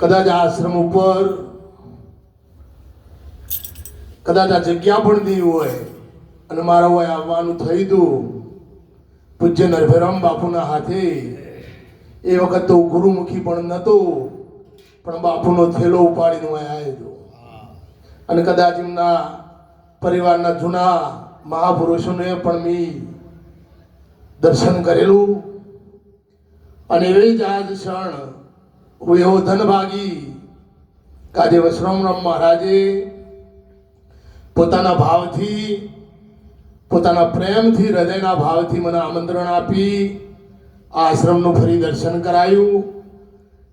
કદાચ આ આશ્રમ ઉપર, કદાચ આ જગ્યા પણ દી હોય અને મારા હોય આવવાનું થઈ હતું પૂજ્ય નરભેરામ બાપુના હાથે. એ વખત તો ગુરુમુખી પણ નહોતો, પણ બાપુનો થેલો ઉપાડીને હું આવ્યો. અને કદાચ એમના પરિવારના જૂના મહાપુરુષોને પણ મેં દર્શન કરેલું. અને એવી જ આજ ક્ષણ હું એવો ધનભાગી. કાજે વસરામરામ મહારાજે પોતાના ભાવથી, પોતાના પ્રેમથી, હૃદયના ભાવથી મને આમંત્રણ આપી, આશ્રમનું ફરી દર્શન કરાયું.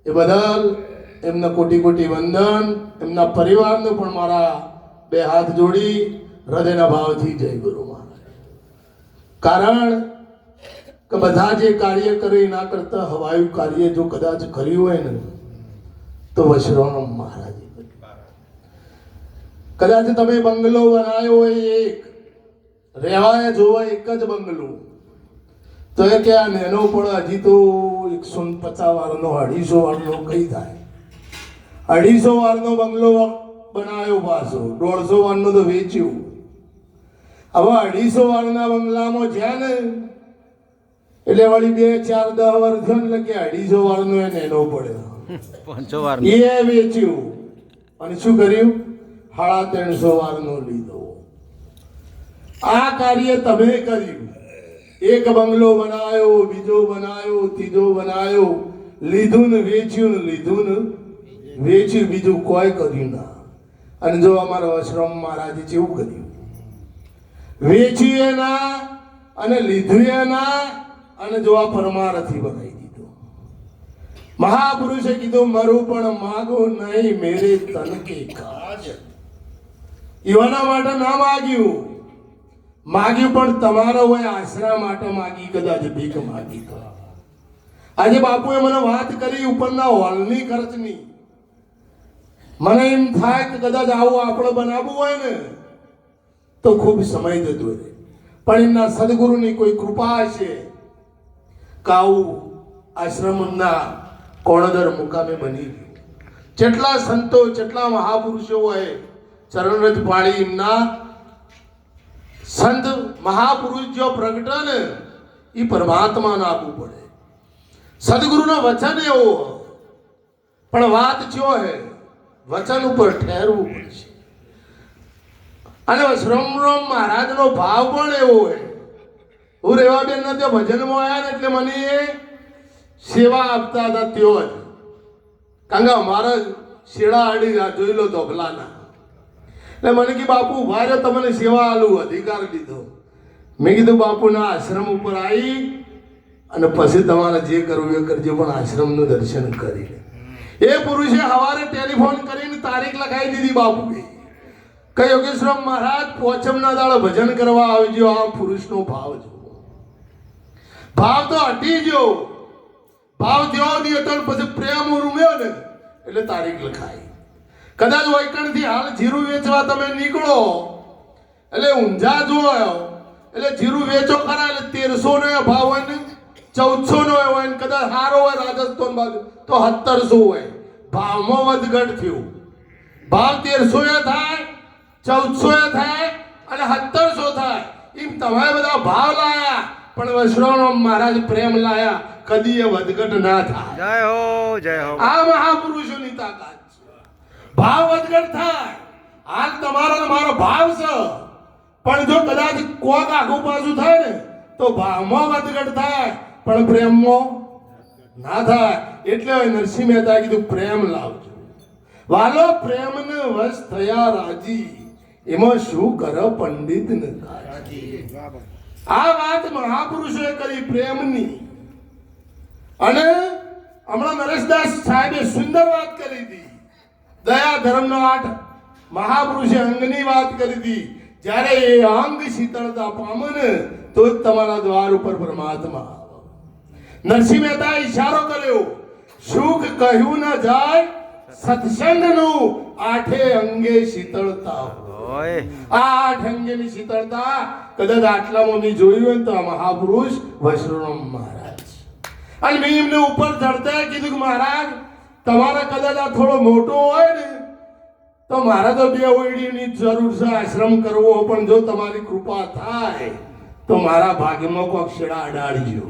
એ બદલ એમને કોટી કોટી વંદન, એમના પરિવારને પણ મારા બે હાથ જોડી, હૃદયના ભાવથી જય ગુરુ મહારાજ. કારણ કે બધા જે કાર્ય કરે એના કરતા હવાયું કાર્ય જો કદાચ કર્યું હોય ને, તો વશરામ મહારાજે કદાચ તમે બંગલો બનાવ્યો હોય એક રહેવાય જોવા એક જ બંગલો, તો એ કે આ નેનો પણ હજી તો એકસો પચાસ વારનો અઢીસો વારનો કઈ થાય? અઢીસો વારનો બંગલો બનાવ્યો પાછો, દોઢસો વારનો તો વેચ્યું. હવે અઢીસો વારના બંગલામાં જ્યાં ને એટલે વળી બે ચાર દહ વર્ષ એટલે કે અઢીસો વારનો એ નેનો પડ્યો એ વેચ્યું. અને શું કર્યું? સાડા ત્રણસો વારનો લીધો. આ કાર્ય તમે કર્યું. એક બંગલો બનાવ્યો બીજો બનાવ્યો ત્રીજો બનાવ્યો લીધું ને વેચ્યું ને લીધું ને વેચ્યું બીજું કોઈ કર્યું ના. અને જો અમારા આશ્રમ મહારાજે જેવું કર્યું. વેચ્યું એના અને લીધું એના અને જો આ પરમારથી બનાવી દીધો. મહાપુરુષે કીધું, મારું પણ માગો નહીં, મેરે તન કે કાજ. એવાના માટે ના માગ્યું. માગ્યું પણ તમારો હોય, આશરા માટે માગી, કદાચ ભીખ માગી તો. આજે બાપુએ મને વાત કરી ઉપરના હોલની ખર્ચની. મને એમ થાય કે કદાચ આવું આપણે બનાવવું હોય ને, તો ખૂબ સમય જતો રહે. પણ એમના સદગુરુની કોઈ કૃપા હશે કે આવું આશ્રમના કોણદર મુકામે બની ગયું. જેટલા સંતો, જેટલા મહાપુરુષો હોય ચરણરજ પાળી એમના સંત મહાપુરુષ જો પ્રગટે ને એ પરમાત્માને આપવું પડે. સદગુરુનો વચન એવો પણ વાત જો હે, વચન ઉપર ઠેરવું પડશે. અને શ્રમ રામ મહારાજનો ભાવ પણ એવો હોય. હું રેવાબેન ના ત્યાં ભજનમાં આવ્યા ને એટલે મને એ સેવા આપતા હતા ત્યો જ. કારણ કે અમારા શેડા આડી જોઈ લો ધોકલાના એટલે મને કે, બાપુ, ઊભા રહ્યો, તમને સેવા આલું, અધિકાર લીધો. મેં કીધું બાપુના આશ્રમ ઉપર આવી અને પછી તમારે જે કરવું એ કરજો, પણ આશ્રમનું દર્શન કરી એ પુરુષે સવારે ટેલિફોન કરીને તારીખ લખાવી દીધી બાપુએ. કે યોગેશ્વર મહારાજ, પોચમના દાડે ભજન કરવા આવજો, આ પુરુષનો ભાવ જુઓ ભાવ તો હટી ગયો. ભાવ જેવો નહીં હતો પછી પ્રેમ રૂમ્યો ને. એટલે તારીખ લખાઈ. કદાચ વૈકણથી હાલ જીરું વેચવા તમે નીકળો, એટલે ઊંઝા જોયો એટલે જીરું વેચો ખરા, એટલે તેરસો નો ભાવ હોય ને ચૌદસો નો હોય ને, કદાચ સારો હોય રાજસ્થાન બાજુ, તો સત્તરસો હોય. ભાવમાં વધઘટ થયું. ભાવ તેરસો એ થાય, ચૌદસો એ થાય, અને સત્તરસો થાય. એમ તમે બધા ભાવ લાયા. પણ વૈષ્ણવ મહારાજ પ્રેમ લાયા કદી એ વધઘટ ના થાય. જય હો જય હો. આ મહાપુરુષોની તાકાત છે. ભાવ વધઘટ થાય. હાલ તમારો ને મારો ભાવ છે. પણ જો કદાચ કોક આખું પાછું થાય ને તો ભાવમાં વધઘટ થાય પણ પ્રેમમાં ના થાય. એટલે હવે નરસિંહ મહેતા કીધું પ્રેમ લાવજો. વાલો પ્રેમને વશ થયા રાજી. એમાં શું કર પંડિત ને આ વાત મહાપુરુષોએ કરી પ્રેમની. અને હમણાં નરેશદાસ સાહેબે સુંદર વાત કરી હતી. દયા ધર્મનો આઠ. મહાપુરુષે અંગની વાત કરી હતી. જ્યારે એ અંગ શીતળતા પામે ને તો જ તમારા દ્વાર ઉપર પરમાત્મા નરસિંહ મહેતા ઈશારો કર્યો. સુખ કહ્યું ન જાય સત્સંગનું આઠે અંગે શીતળતા હોય. આ આઠ અંગેની શીતળતા કદાચ આટલામાં મોની જોયું હોય તો આ મહાપુરુષ વૈષ્ણવ મહારાજ. અને મેં એમને ઉપર ચડતા કીધું કે મહારાજ તમારે કદાચ આ થોડો મોટો હોય ને તો મારે તો બે ઓયડીની જરૂર છે આશ્રમ કરવો પણ જો તમારી કૃપા થાય તો મારા ભાગ્યમાં કોક શેડા અડાડજો.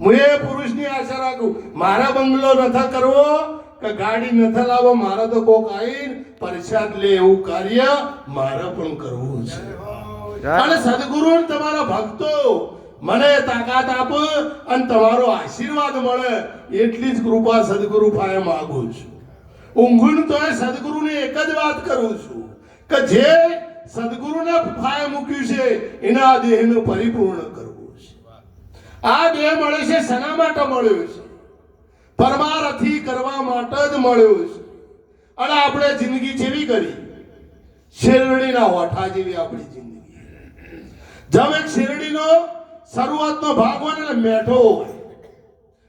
હું એ પુરુષની આશા રાખું મારા બંગલો નથી કરવો કે ગાડી નથી લાવો મારે તો કોક આવીને પરસાદ લે એવું કાર્ય મારે પણ કરવું છે. અને સદગુરુ તમારા ભક્તો મને તાકાત આપ અને તમારો આશીર્વાદ મળે એટલી જ કૃપા સદગુરુ પાસે માંગુ છું. ઊંઘું તો એ સદગુરુને એક જ વાત કરું છું કે જે સદગુરુને ફાય મૂક્યું છે એના દેહનું પરિપૂર્ણ કરવું છે. આ દેહ મળે છે શેના માટે મળ્યું છે? પરમારથી કરવા મળ્યો છે. અને આપણે જિંદગી જેવી કરી. શેરડીના હોઠા જેવી આપણી જિંદગી. જેમ એક શેરડીનો શરૂઆતનો ભાગ હોય ને મેઠો હોય.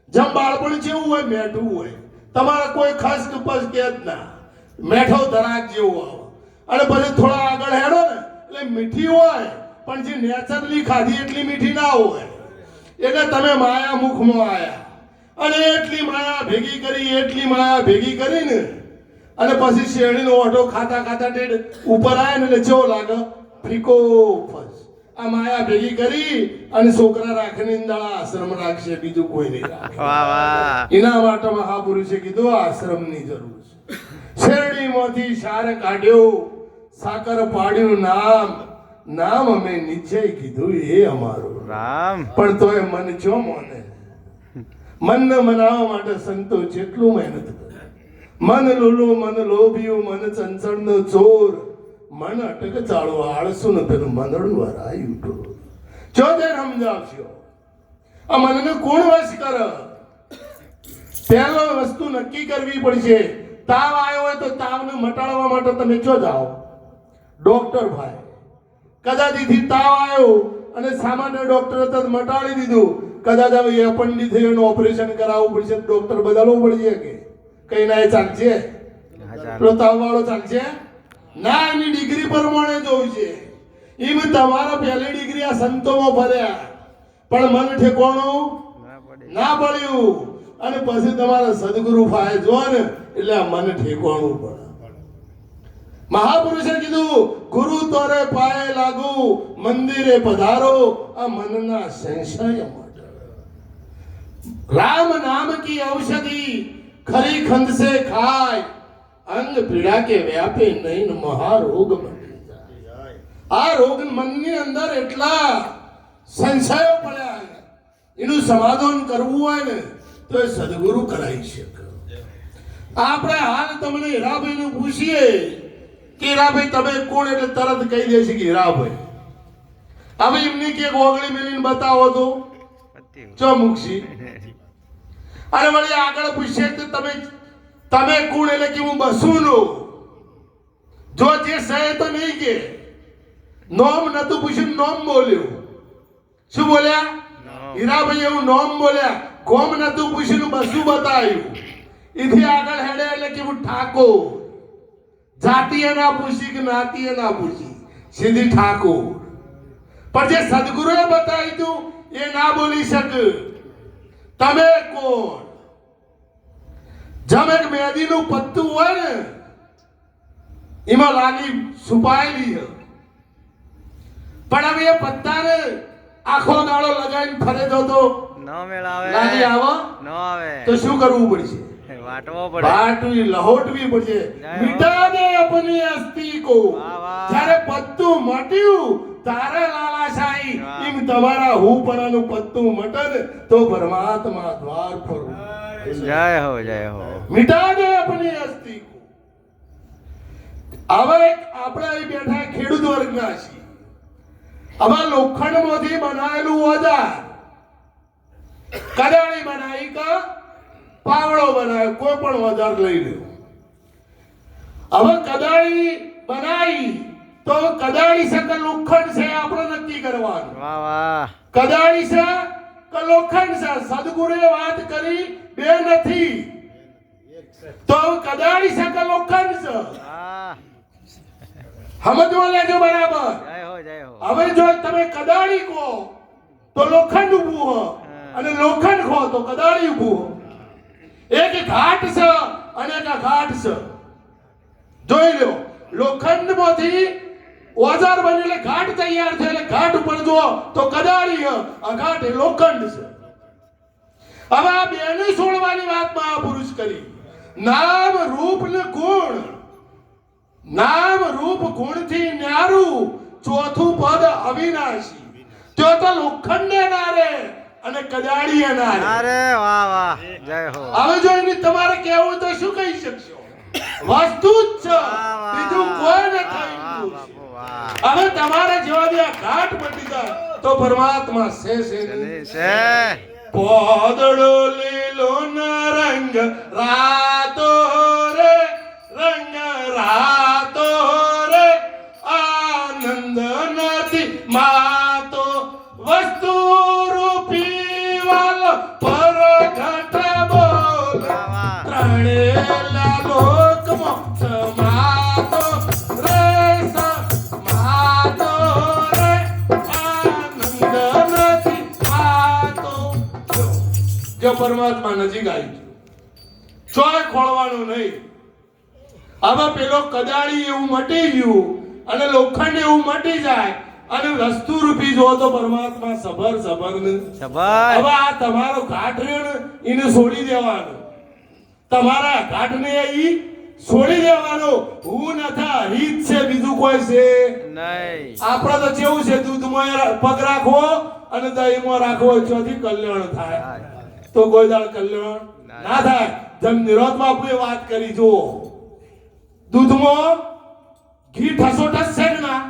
જેમ બાળપણ જેવું હોય, મેઠું હોય. તમારા કોઈ ખાસ ઉપજ કે જ ના. મેઠો ધરાક જેવો આવે. અને પછી થોડા આગળ હેડો ને, એટલે મીઠી હોય, પણ જે નેચરલી ખાધી એટલી મીઠી ના હોય. એટલે તમે માયા મુખમાં આયા. અને એટલી માયા ભેગી કરી એટલી માયા ભેગી કરીને અને પછી શેરડીનો ઓટો ખાતા ખાતા ટેડ ઉપર આવે ને એટલે લાગે ફીકો ફસ આ માયા ભેગી કરી અને છોકરા રાખીને દાડા આશ્રમ રાખશે બીજું કોઈ નહીં રાખે. એના માટે મહાપુરુષે કીધું આશ્રમની જરૂર છે. શેરડીમાંથી સાર કાઢ્યો સાકર પાડ્યું નામ. નામ અમે નિશ્ચય કીધું એ અમારું. રામ. પણ તોય મન જો મોને. મનને મનાવવા માટે સંતો જેટલું મહેનત કરે. મન લોલો, મન લોભિયું, મન ચંચળનો ચોર. મન અટક ચાળો આળસું ને પેલું મંદડું હરાયું ટોર જો તે સમજાવશો. આ મનને કોણ વશ કર? પહેલો વસ્તુ નક્કી કરવી પડશે. તાવ આવ્યો હોય તો તાવને મટાડવા માટે તમે જો જાઓ. ડોક્ટર ભાઈ, કદાચ તાવ આવ્યો અને સામાન્ય ડોક્ટર તરત મટાડી દીધું. કદાચ હવે એપન્ડી એનું ઓપરેશન કરાવવું પડશે ડોક્ટર બદલવું પડશે કે કઈ ના એ ચાલશે? તાવ વાળો ચાલશે? ના એની ડિગ્રી પ્રમાણે જોવું છે. એમ તમારા પહેલી ડિગ્રી આ સંતોમાં ભર્યા. પણ મન ઠેકોણું ના પડે. પડ્યું. અને પછી તમારા સદગુરુ ફાય જો ને એટલે આ મન ઠેકવાનું પડે મહાપુરુષે કીધું, ગુરુ તોરે પાયે લાગુ, મંદિરે પધારો. આ મનના સંશય માટે. રામ નામ કી ઔષધિ, ખરી ખંદ સે ખાય. અંગ પીડા કે વ્યાપે નહીં મહારોગ આ રોગ મનની અંદર એટલા સંશયો પડ્યા એનું સમાધાન કરવું હોય ને, તો એ સદગુરુ કરાવી શકે. આપણે હાલ તમને હીરાભાઈને પૂછીએ હીરાભાઈ તમે કોણ એટલે તરત કહી દે છે કે હીરાભાઈ હવે એમની કે ગોગળી મેલીને બતાવો તો. જો ચો મૂકશી અને વળી આગળ પૂછે તો તમે તમે કોણ એટલે કે હું બસુનો જો જે સહે તો નહીં કે. નોમ નતું પૂછ્યું નોમ બોલ્યું. શું બોલ્યા. હીરાભાઈ એવું નોમ બોલ્યા. કોમ નતું પૂછ્યું બસું બતાવ્યું એથી આગળ હેડે એટલે કે હું ઠાકોર. જાતીય ના પૂછી કે નાતીય ના પૂછી? સીધી ઠાકોર. પણ જે સદગુરુએ બતાવી તું એ ના બોલી શક. તમે કોણ? જમ એક મેદીનું પત્તું હોય ને એમાં લાગી છુપાયેલી પણ હવે એ પત્તાને આખો દાડો લગાવીને ફરે તો ન મેળાવે. લાગી આવો. ન આવે. તો શું કરવું પડશે? વાટવો પડે. લહોટવી પડશે. દે અપની અસ્તી કો. જ્યારે પત્તું મટ્યું તારે લાલાશાહી. ઇમ તમારા હું પરાનું પત્તું મટન તો પરમાત્મા દ્વાર પર જય હો જય હો. મિટા દે અપની અસ્તી કો હવે આપણે અહીં બેઠા ખેડૂત વર્ગના છીએ. હવે લોખંડમાંથી બનાવેલું ઓજાર કદાળી બનાવી કા? પાવડો બનાવ્યો કોઈ પણ વધાર લઈ લ્યો હવે કદાળી બનાવી તો કદાળી છે કે લોખંડ છે આપણે નક્કી કરવાનું. વાહ વાહ. કદાળી છે કે લોખંડ છે? સદગુરુએ વાત કરી બે નથી. તો કદાળી છે કે લોખંડ છે? સમજવા લેજો બરાબર. હવે જો તમે કદાળી કહો તો લોખંડ ઉભું હો. અને લોખંડ ખો તો કદાળી ઉભું હો. એક ઘાટ છે અને એક ઘાટ છે. જોઈ લો લોખંડમાંથી ઓજાર બની એટલે ઘાટ તૈયાર છે એટલે ઘાટ ઉપર જુઓ તો કદાળી અઘાટ લોખંડ છે. હવે આ બેને છોડવાની વાત મહાપુરુષ કરી. નામ રૂપ ને ગુણ. નામ રૂપ ગુણથી ન્યારું ચોથું પદ અવિનાશી. તો લોખંડે નારે. અને કદાળીએ નારે અરે વાહ વાહ. જય હો. હવે જો એની તમારે કહેવું તો શું કહી શકશો? વસ્તુ જ છે. બીજું કોઈ નથી. હવે તમારે જેવા બી આ ઘાટ પડી જાય તો પરમાત્મા છે છે પોદળો લીલો નારંગ રંગ રે જો, પરમાત્મા નજીક આવી ગયો. ચોય ખોળવાનું નહીં. આમાં પેલો કદાળી એવું મટી ગયું અને લોખંડ એવું મટી જાય અને વસ્તુ રૂપી જો તો પરમાત્મા સબર સબર ને. હવે આ તમારો ઘાટ રહ્યો એને છોડી દેવાનો. તમારા ઘાટને ઈ છોડી દેવાનો. હું નથા હિત છે બીજું કોઈ છે? નહીં. આપણે તો કેવું છે દૂધમાં પગ રાખવો અને દહીંમાં રાખવો ચોથી કલ્યાણ થાય. તો કોઈ દાળ કલ્યાણ ના. થાય. જેમ નિરોધ બાપુએ વાત કરી જુઓ. દૂધમાં ઘી ઠસોઠસ છે કે ના?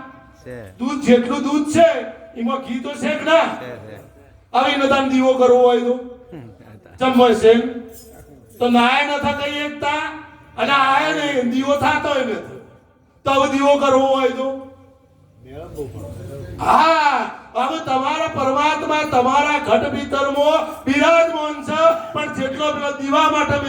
દૂધ જેટલું દૂધ છે એમાં ઘી તો છે ના? આવી છે. હવે એને તાન દીવો કરવો હોય તો. હોય છે? તો નાય નથા કઈ એકતા? અને આય ને, દીવો થતો નથી. તો હવે દીવો કરવો હોય તો? હા, હવે તમારા પરમાત્મા તમારા ઘટ ભીતરમાં બિરાજમાન છે, પણ જેટલો પેલો દીવા માટે